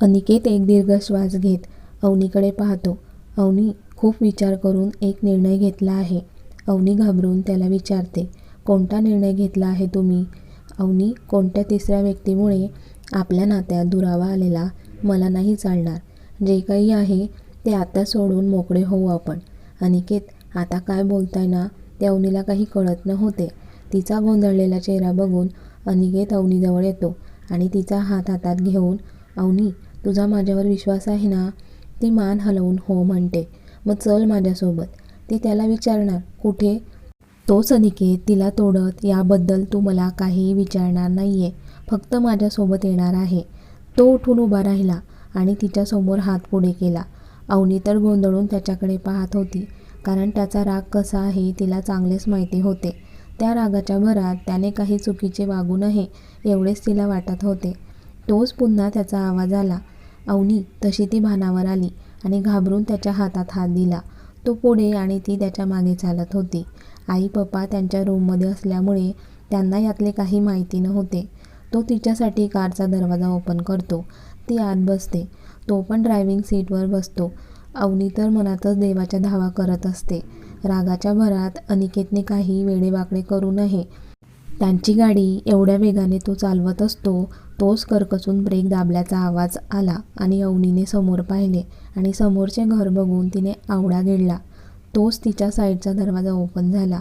अनिकेत एक दीर्घ श्वास घेत अवनीकडे पाहतो. अवनी खूप विचार करून एक निर्णय घेतला आहे. अवनी घाबरून त्याला विचारते कोणता निर्णय घेतला आहे तुम्ही? अवनी कोणत्या तिसऱ्या व्यक्तीमुळे आपल्या नात्यात दुरावा आलेला मला नाही चालणार. जे काही आहे ते आता सोडून मोकळे होऊ आपण. अनिकेत आता काय बोलताय ना? ते अवनीला काही कळत नव्हते. तिचा गोंधळलेला चेहरा बघून अनिकेत अवनीजवळ येतो आणि तिचा हात हातात घेऊन अवनी तुझा माझ्यावर विश्वास आहे ना? ती मान हलवून हो म्हणते. मग चल माझ्यासोबत. ती त्याला विचारणार कुठे? तो सनिकेत तिला तोडत याबद्दल तू मला काहीही विचारणार नाही आहे फक्त माझ्यासोबत येणार आहे. तो उठून उभा राहिला आणि तिच्यासमोर हात पुढे केला. अवनी तर गोंधळून त्याच्याकडे पाहत होती कारण त्याचा राग कसा आहे तिला चांगलेच माहिती होते. त्या रागाच्या भरात त्याने काही चुकीचे वागू नये एवढेच तिला वाटत होते. तोच पुन्हा त्याचा आवाज आला. अवनी तशी ती भानावर आली आणि घाबरून त्याच्या हातात हात दिला. तो पुढे आणि ती त्याच्यामागे चालत होती. आई पप्पा त्यांच्या रूममध्ये असल्यामुळे त्यांना यातले काही माहिती नव्हते. तो तिच्यासाठी कारचा दरवाजा ओपन करतो. ती आत बसते. तो पण ड्रायव्हिंग सीटवर बसतो. अवनी तर मनातच देवाच्या धावा करत असते. रागाच्या भरात अनिकेतने काही वेडेवाकडे करू नये. त्यांची गाडी एवढ्या वेगाने तो चालवत असतो तोच करकसून ब्रेक दाबल्याचा आवाज आला आणि अवनीने समोर पाहिले आणि समोरचे घर बघून तिने आवडा गिळला तोच तिच्या साईडचा दरवाजा ओपन झाला.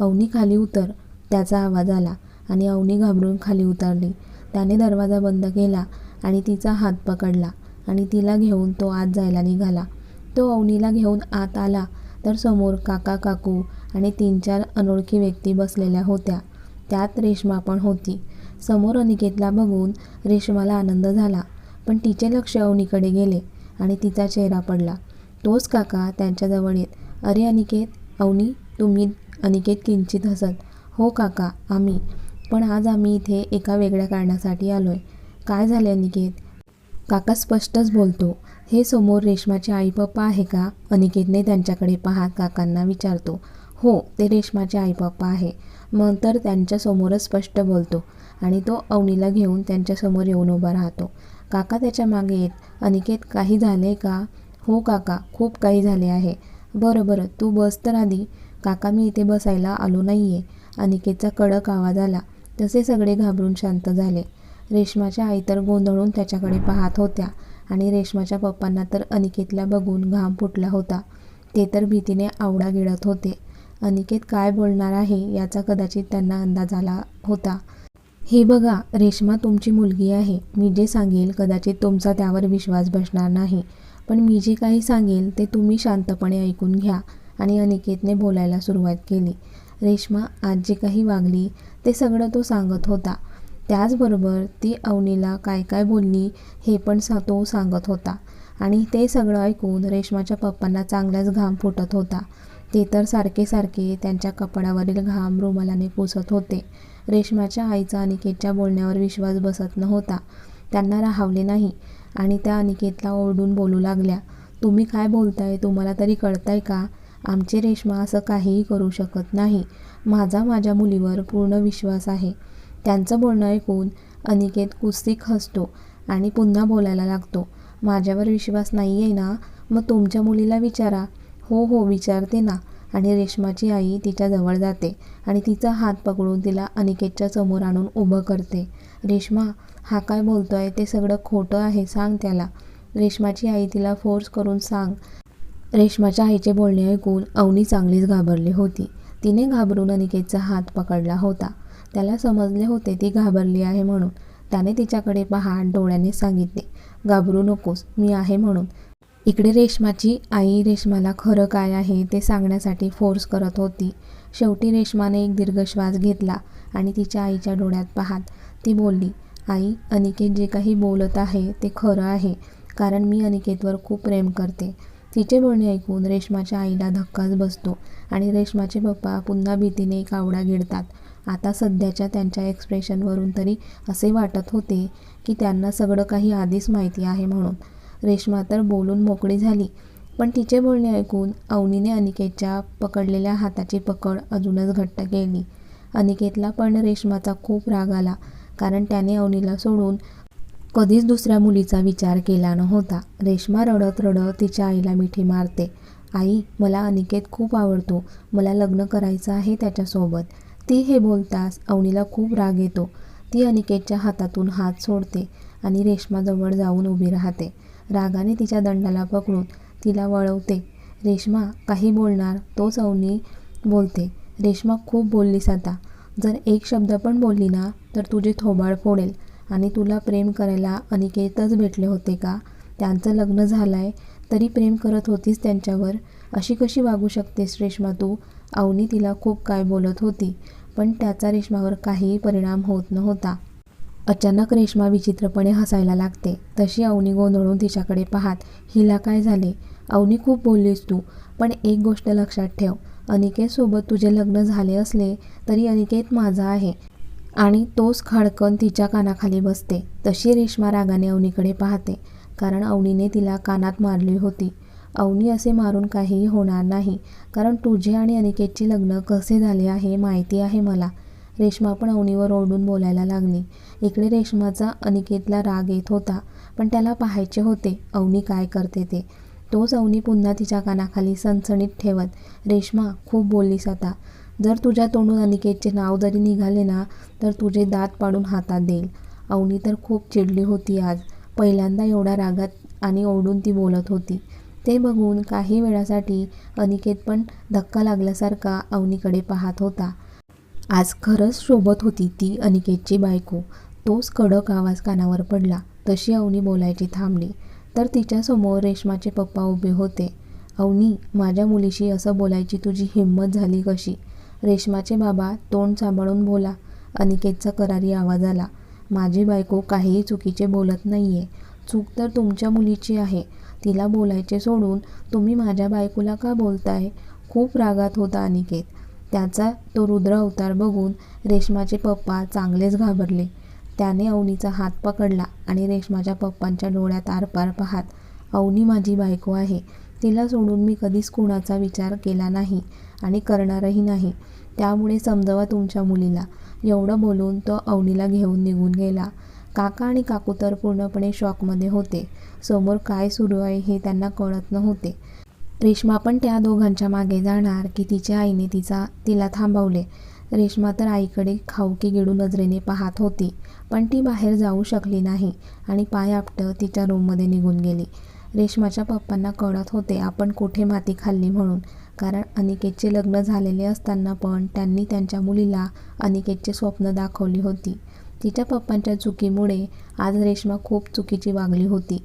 अवनी खाली उतर त्याचा आवाज आला आणि अवनी घाबरून खाली उतरली. त्याने दरवाजा बंद केला आणि तिचा हात पकडला आणि तिला घेऊन तो आत जायला निघाला. तो अवनीला घेऊन आत आला तर समोर काका काकू आणि तीन चार अनोळखी व्यक्ती बसलेल्या होत्या. त्यात रेश्मा पण होती. समोर अनिकेतला बघून रेश्माला आनंद झाला. पण तिचे लक्ष अवनीकडे गेले आणि तिचा चेहरा पडला. तोच काका त्यांच्याजवळ येत. अरे अनिकेत अवनी तुम्ही अनिकेत किंचित हसत हो काका आम्ही. पण आज आम्ही इथे एका वेगळ्या कारणासाठी आलो आहे काय झाले अनिकेत? काका स्पष्टच बोलतो. हे समोर रेश्माचे आई पप्पा आहे का? अनिकेतने त्यांच्याकडे पाहत काकांना विचारतो. हो ते रेश्माचे आई पप्पा आहे. मग तर त्यांच्यासमोरच स्पष्ट बोलतो. आणि तो अवनीला घेऊन त्यांच्यासमोर येऊन उभा राहतो. काका त्याच्यामागे येत अनिकेत काही झाले का? हो काका खूप काही झाले आहे. बरं बरं तू बस तर आधी. काका मी इथे बसायला आलो नाही आहे अनिकेतचा कडक आवाज आला. तसे सगळे घाबरून शांत झाले. रेश्माच्या आई तर गोंधळून त्याच्याकडे पाहत होत्या आणि रेश्माच्या पप्पांना तर अनिकेतला बघून घाम फुटला होता. ते तर भीतीने आवडा गिळत होते. अनिकेत काय बोलणार आहे याचा कदाचित त्यांना अंदाज आला होता. हे बघा रेश्मा तुमची मुलगी आहे. मी जे सांगेल कदाचित तुमचा त्यावर विश्वास बसणार नाही. पण मी जे काही सांगेल ते तुम्ही शांतपणे ऐकून घ्या आणि अनिकेतने बोलायला सुरुवात केली. रेश्मा आज जे काही वागली ते सगळं तो सांगत होता. त्याचबरोबर ती अवनीला काय काय बोलली हे पण सा तो सांगत होता. आणि ते सगळं ऐकून रेश्माच्या पप्पांना चांगलाच घाम फुटत होता. ते तर सारखे सारखे त्यांच्या कपड्यावरील घाम रुमालाने पुसत होते. रेश्माच्या आईचा अनिकेतच्या बोलण्यावर विश्वास बसत नव्हता. त्यांना राहावले नाही आणि त्या अनिकेतला ओरडून बोलू लागल्या. तुम्ही काय बोलताय? तुम्हाला तरी कळताय का? आमचे रेश्मा असं काहीही करू शकत नाही. माझा माझ्या मुलीवर पूर्ण विश्वास आहे. त्यांचं बोलणं ऐकून अनिकेत कुस्तीक हसतो आणि पुन्हा बोलायला लागतो. माझ्यावर विश्वास नाही आहे ना? मग तुमच्या मुलीला विचारा. हो हो विचारते ना. आणि रेश्माची आई तिच्याजवळ जाते आणि तिचा हात पकडून तिला अनिकेतच्या समोर आणून उभं करते. रेश्मा हा काय बोलतो आहे ते सगळं खोटं आहे सांग त्याला. रेश्माची आई तिला फोर्स करून सांग. रेश्माच्या आईचे बोलणे ऐकून अवनी चांगलीच घाबरली होती. तिने घाबरून अनिकेतचा हात पकडला होता. त्याला समजले होते ती घाबरली आहे म्हणून. त्याने तिच्याकडे पहा डोळ्याने सांगितले. घाबरू नकोस मी आहे म्हणून. इकडे रेश्माची आई रेश्माला खरं काय आहे ते सांगण्यासाठी फोर्स करत होती. शेवटी रेश्माने एक दीर्घ श्वास घेतला आणि तिच्या आईच्या डोळ्यात पाहात ती बोलली आई अनिकेत जे काही बोलत आहे ते खरं आहे कारण मी अनिकेतवर खूप प्रेम करते. तिचे बोलणे ऐकून रेश्माच्या आईला धक्काच बसतो आणि रेश्माचे पप्पा पुन्हा भीतीने एक आवडा गिळतात. आता सध्याच्या त्यांच्या एक्सप्रेशनवरून तरी असे वाटत होते की त्यांना सगळं काही आधीच माहिती आहे म्हणून. रेश्मा तर बोलून मोकळी झाली. पण तिचे बोलणे ऐकून अवनीने अनिकेतच्या पकडलेल्या हाताची पकड अजूनच घट्ट केली. अनिकेतला पण रेश्माचा खूप राग आला कारण त्याने अवनीला सोडून कधीच दुसऱ्या मुलीचा विचार केला नव्हता. रेश्मा रडत रडत तिच्या आईला मिठी मारते. आई मला अनिकेत खूप आवडतो. मला लग्न करायचं आहे त्याच्यासोबत. ती हे बोलताच अवनीला खूप राग येतो. ती अनिकेतच्या हातातून हात सोडते आणि रेश्माजवळ जाऊन उभी राहते. रागाने तिच्या दंडाला पकडून तिला वळवते. रेश्मा काही बोलणार तोच अवनी बोलते. रेश्मा खूप बोललीस आता. जर एक शब्द पण बोलली ना तर तुझे थोबाड फोडेल. आणि तुला प्रेम करायला अनिकेतच भेटले होते का? त्यांचं लग्न झालं आहे तरी प्रेम करत होतीस त्यांच्यावर. अशी कशी वागू शकतेस रेश्मा तू? अवनी तिला खूप काय बोलत होती पण त्याचा रेश्मावर काहीही परिणाम होत नव्हता. अचानक रेश्मा विचित्रपणे हसायला लागते. तशी अवनी गोंधळून तिच्याकडे पाहात हिला काय झाले? अवनी खूप बोललीस तू. पण एक गोष्ट लक्षात ठेव. अनिकेतसोबत तुझे लग्न झाले असले तरी अनिकेत माझा आहे आणि तोच खाडकन तिच्या कानाखाली बसते. तशी रेश्मा रागाने अवनीकडे पाहते कारण अवनीने तिला कानात मारली होती. अवनी असे मारून काहीही होणार नाही कारण तुझे आणि अनिकेतचे लग्न कसे झाले आहे माहिती आहे मला. रेश्मा पण अवनीवर ओरडून बोलायला लागली. इकडे रेश्माचा अनिकेतला राग येत होता पण त्याला पाहायचे होते अवनी काय करते ते. तोच अवनी पुन्हा तिच्या कानाखाली सणसणीत ठेवत रेश्मा खूप बोललीस आता. जर तुझ्या तोंडून अनिकेतचे नाव जरी निघाले ना तर तुझे दात पाडून हातात देईल. अवनी तर खूप चिडली होती आज. पहिल्यांदा एवढ्या रागात आणि ओरडून ती बोलत होती. ते बघून काही वेळासाठी अनिकेत पण धक्का लागल्यासारखा अवनीकडे पाहत होता. आज खरंच शोभत होती ती अनिकेतची बायको. तोच कडक आवाज कानावर पडला. तशी अवनी बोलायची थांबली. तर तिच्यासमोर रेश्माचे पप्पा उभे होते. अवनी माझ्या मुलीशी असं बोलायची तुझी हिंमत झाली कशी? रेश्माचे बाबा तोंड सांभाळून बोला. अनिकेतचा करारी आवाज आला. माझी बायको काहीही चुकीचे बोलत नाही आहे चूक तर तुमच्या मुलीची आहे. तिला बोलायचे सोडून तुम्ही माझ्या बायकोला का बोलताय? खूप रागात होता अनिकेत. त्याचा तो रुद्र अवतार बघून रेश्माचे पप्पा चांगलेच घाबरले. त्याने अवनीचा हात पकडला आणि रेश्माच्या पप्पांच्या डोळ्यात आरपार पाहात अवनी माझी बायको आहे. तिला सोडून मी कधीच कुणाचा विचार केला नाही आणि करणारही नाही. त्यामुळे समजवा तुमच्या मुलीला एवढं बोलून तो अवनीला घेऊन निघून गेला. काका आणि काकू तर पूर्णपणे शॉकमध्ये होते. समोर काय सुरू आहे हे त्यांना कळत नव्हते. रेश्मा पण त्या दोघांच्या मागे जाणार की तिच्या आईने तिचा तिला थांबवले. रेश्मा तर आईकडे खाऊकी गिडू नजरेने पाहत होती पण ती बाहेर जाऊ शकली नाही आणि पाय आपटं तिच्या रूममध्ये निघून गेली. रेश्माच्या पप्पांना कळत होते आपण कुठे माती खाल्ली म्हणून? कारण अनिकेतचे लग्न झालेले असताना पण त्यांनी त्यांच्या मुलीला अनिकेतचे स्वप्न दाखवली होती. तिच्या पप्पांच्या चुकीमुळे आज रेश्मा खूप चुकीची वागली होती.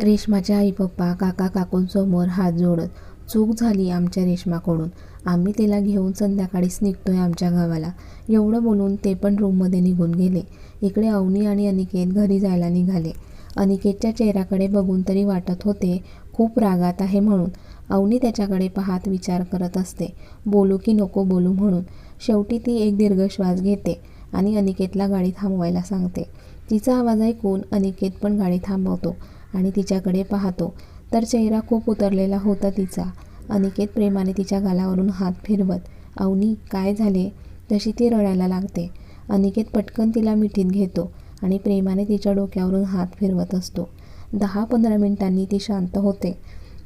रेश्माचे आई पप्पा काका काकूंसमोर हात जोडत चूक झाली आमच्या रेश्माकडून. आम्ही तिला घेऊन संध्याकाळीच निघतोय आमच्या गावाला. एवढं बोलून ते पण रूममध्ये निघून गेले. इकडे अवनी आणि अनिकेत घरी जायला निघाले. अनिकेतच्या चेहऱ्याकडे बघून तरी वाटत होते खूप रागात आहे म्हणून. अवनी त्याच्याकडे पाहत विचार करत असते बोलू की नको बोलू म्हणून. शेवटी ती एक दीर्घ श्वास घेते आणि अनिकेतला गाडी थांबवायला सांगते. तिचा आवाज ऐकून अनिकेत पण गाडी थांबवतो. आणि तिच्याकडे पाहतो. तर चेहरा खूप उतरलेला होता तिचा. अनिकेत प्रेमाने तिच्या गालावरून हात फिरवत अवनी काय झाले? तशी ती रडायला लागते. अनिकेत पटकन तिला मिठीत घेतो आणि प्रेमाने तिच्या डोक्यावरून हात फिरवत असतो. दहा पंधरा मिनिटांनी ती शांत होते.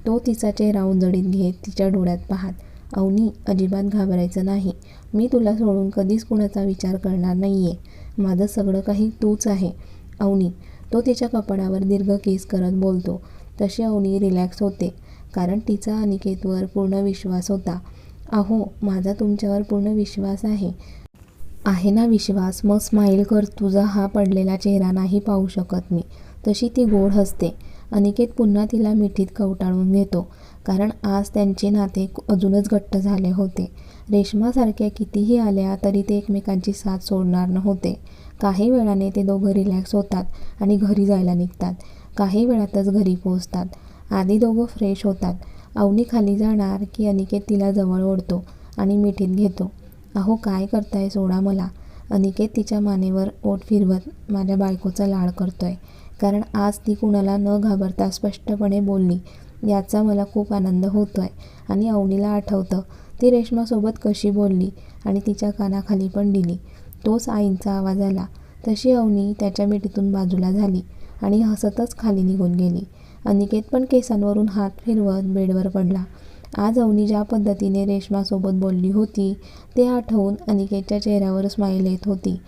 तो तिचा चेहरा उंजळीत घेत तिच्या डोळ्यात पाहत अवनी अजिबात घाबरायचं नाही. मी तुला सोडून कधीच कुणाचा विचार करणार नाही आहे माझं सगळं काही तूच आहे. अवनी तो तिच्या कपडावर दीर्घ केस करत बोलतो. तशी अवनी रिलॅक्स होते कारण तिचा अनिकेतवर पूर्ण विश्वास होता. अहो माझा तुमच्यावर पूर्ण विश्वास आहे. आहे ना विश्वास? मग स्माईल कर तुझा हा पडलेला चेहरा नाही पाहू शकत मी. तशी ती गोड हसते. अनिकेत पुन्हा तिला मिठीत कवटाळून घेतो कारण आज त्यांचे नाते अजूनच घट्ट झाले होते. रेश्मासारख्या कितीही आल्या तरी ते एकमेकांची साथ सोडणार नव्हते. काही वेळाने ते दोघं रिलॅक्स होतात आणि घरी जायला निघतात. काही वेळातच घरी पोहोचतात. आधी दोघं फ्रेश होतात. अवनी खाली जाणार की अनिकेत तिला जवळ ओढतो आणि मिठीत घेतो. अहो काय करताय सोडा मला. अनिकेत तिच्या मानेवर ओठ फिरवत माझ्या बायकोचा लाड करतोय. कारण आज ती कुणाला न घाबरता स्पष्टपणे बोलली. याचा मला खूप आनंद होतो आहे आणि अवनीला आठवतं ती रेश्मासोबत कशी बोलली आणि तिच्या कानाखाली पण दिली. तोच आईंचा आवाज आला. तशी अवनी त्याच्या मिठीतून बाजूला झाली आणि हसतच खाली निघून गेली. अनिकेत पण केसांवरून हात फिरवत बेडवर पडला. आज अवनी ज्या पद्धतीने रेश्मासोबत बोलली होती ते आठवून अनिकेतच्या चेहऱ्यावर स्माईल येत होती.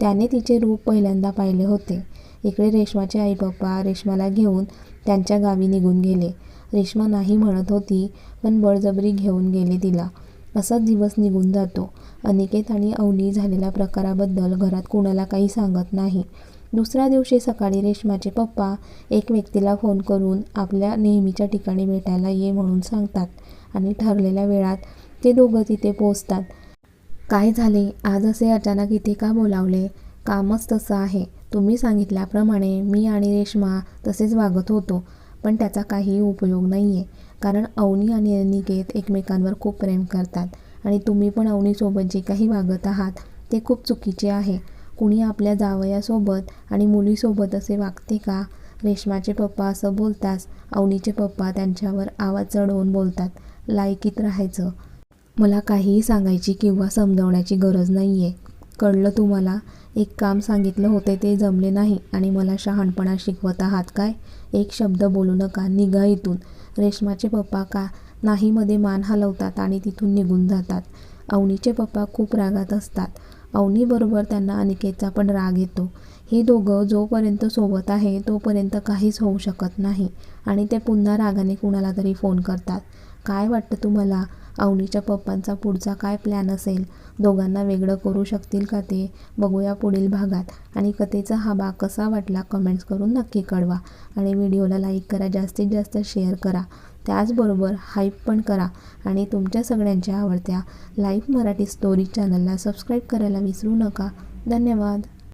त्याने तिचे रूप पहिल्यांदा पाहिले होते. इकडे रेश्माचे आई पप्पा रेश्माला घेऊन त्यांच्या गावी निघून गेले. रेश्मा नाही म्हणत होती पण बळजबरी घेऊन गेले तिला. असाच दिवस निघून जातो. अनिकेत आणि अवनी झालेल्या प्रकाराबद्दल घरात कुणाला काही सांगत नाही. दुसऱ्या दिवशी सकाळी रेश्माचे पप्पा एक व्यक्तीला फोन करून आपल्या नेहमीच्या ठिकाणी भेटायला ये म्हणून सांगतात आणि ठरलेल्या वेळात ते दोघं तिथे पोचतात काय झाले? आज असे अचानक इथे का बोलावले? कामच तसं आहे. तुम्ही सांगितल्याप्रमाणे मी आणि रेश्मा तसेच वागत होतो पण त्याचा काही उपयोग नाही आहे कारण अवनी आणि अनिकेत एकमेकांवर खूप प्रेम करतात. आणि तुम्ही पण अवनीसोबत जे काही वागत आहात ते खूप चुकीचे आहे. कुणी आपल्या जावयासोबत आणि मुलीसोबत असे वागते का? रेश्माचे पप्पा असं बोलताच अवनीचे पप्पा त्यांच्यावर आवाज चढवून बोलतात लायकीत राहायचं. मला काहीही सांगायची किंवा समजवण्याची गरज नाही आहे कळलं तुम्हाला? एक काम सांगितलं होते ते जमले नाही आणि मला शहाणपणा शिकवत आहात काय? एक शब्द बोलू नका निघा इथून. रेश्माचे पप्पा का नाहीमध्ये मान हलवतात आणि तिथून निघून जातात. अवनीचे पप्पा खूप रागात असतात. अवनीबरोबर त्यांना अनिकेतचा पण राग येतो. हे दोघं जोपर्यंत सोबत आहे तोपर्यंत काहीच होऊ शकत नाही आणि ते पुन्हा रागाने कुणाला तरी फोन करतात. काय वाटतं तुम्हाला? अवनीच्या पप्पांचा पुढचा काय प्लॅन असेल? दोघांना वेगळं करू शकतील का ते? बघूया पुढील भागात. आणि कथेचा हा भाग कसा वाटला कमेंट्स करून नक्की कळवा. आणि व्हिडिओला लाईक करा जास्तीत जास्त शेअर करा. त्याचबरोबर हाईप पण करा आणि तुमच्या सगळ्यांच्या आवडत्या लाईव्ह मराठी स्टोरी चॅनलला सबस्क्राईब करायला विसरू नका. धन्यवाद.